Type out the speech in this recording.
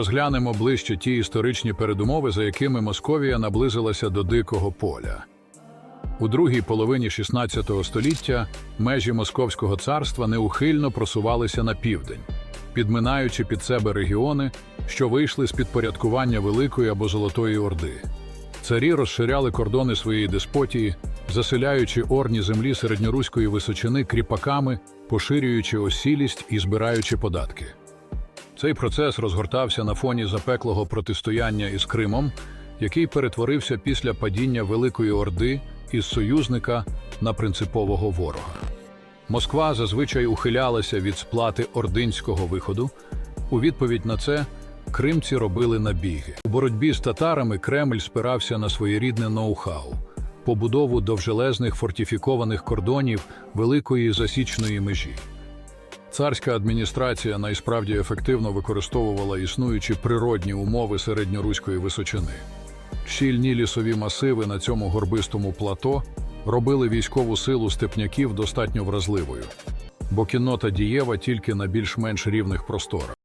Розглянемо ближче ті історичні передумови, за якими Московія наблизилася до Дикого поля. У другій половині XVI століття межі Московського царства неухильно просувалися на південь, підминаючи під себе регіони, що вийшли з підпорядкування Великої або Золотої Орди. Царі розширяли кордони своєї деспотії, заселяючи орні землі середньоруської височини кріпаками, поширюючи осілість і збираючи податки. Цей процес розгортався на фоні запеклого протистояння із Кримом, який перетворився після падіння Великої Орди із союзника на принципового ворога. Москва зазвичай ухилялася від сплати ординського виходу. У відповідь на це кримці робили набіги. У боротьбі з татарами Кремль спирався на своєрідне ноу-хау – побудову довжелезних фортифікованих кордонів великої засічної межі. Царська адміністрація найсправді ефективно використовувала існуючі природні умови середньоруської височини. Щільні лісові масиви на цьому горбистому плато робили військову силу степняків достатньо вразливою, бо кіннота дієва тільки на більш-менш рівних просторах.